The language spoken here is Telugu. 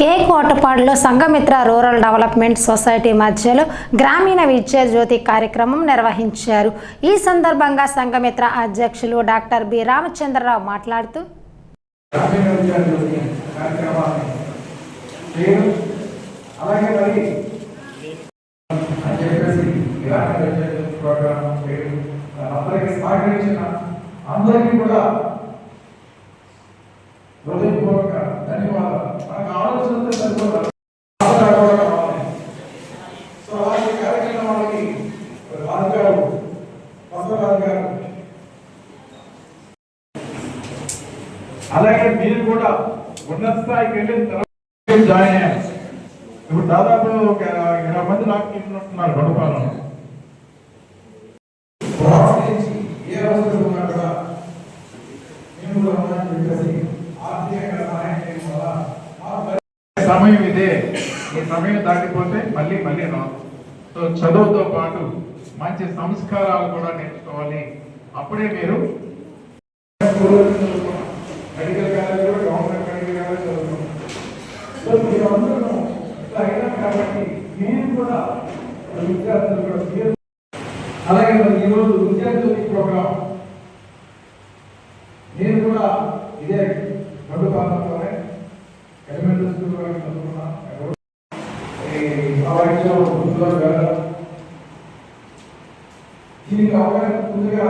కే కోటపాడులో సంఘమిత్ర రూరల్ డెవలప్మెంట్ సొసైటీ మధ్యలో గ్రామీణ విద్యా జ్యోతి కార్యక్రమం నిర్వహించారు. ఈ సందర్భంగా సంఘమిత్ర అధ్యక్షులు డాక్టర్ బి రామచంద్రరావు మాట్లాడుతూ అందరికీ అందరికీ కూడా హృదయపూర్వక ధన్యవాదాలు. మనకు సరిపోతారు సో అలాంటి కార్యక్రమాలకి రాజు గారు గారు. అలాగే మీరు కూడా ఉన్నత స్థాయికి వెళ్ళిన తర్వాత జాయిన్ అయ్యారు. ఇప్పుడు దాదాపు ఒక ఇరవై మంది నాకు ఉంటున్నారు గొడవపాలెంలో సమయం ఇదే ఈ సమయం దాటిపోతే మళ్ళీ మళ్ళీ రాదు. సో చదువుతో పాటు మంచి సంస్కారాలు కూడా నేర్చుకోవాలి. అప్పుడే మీరు మెడికల్ కాలేజ్ కూడా గవర్నమెంట్ మెడికల్ కాలేజ్ సో మీరు అందరూ అయినా కాబట్టి నేను కూడా విద్యార్థులు కూడా అలాగే మరి ఈరోజు విద్యార్థుల ప్రోగ్రామ్ నేను కూడా ఇదే రెండు ప్రాంతంలోనే ఎలిమెంటరీ స్కూల్ వరకు చదువుకున్నాను దీనికి అవకాశం ముందుగా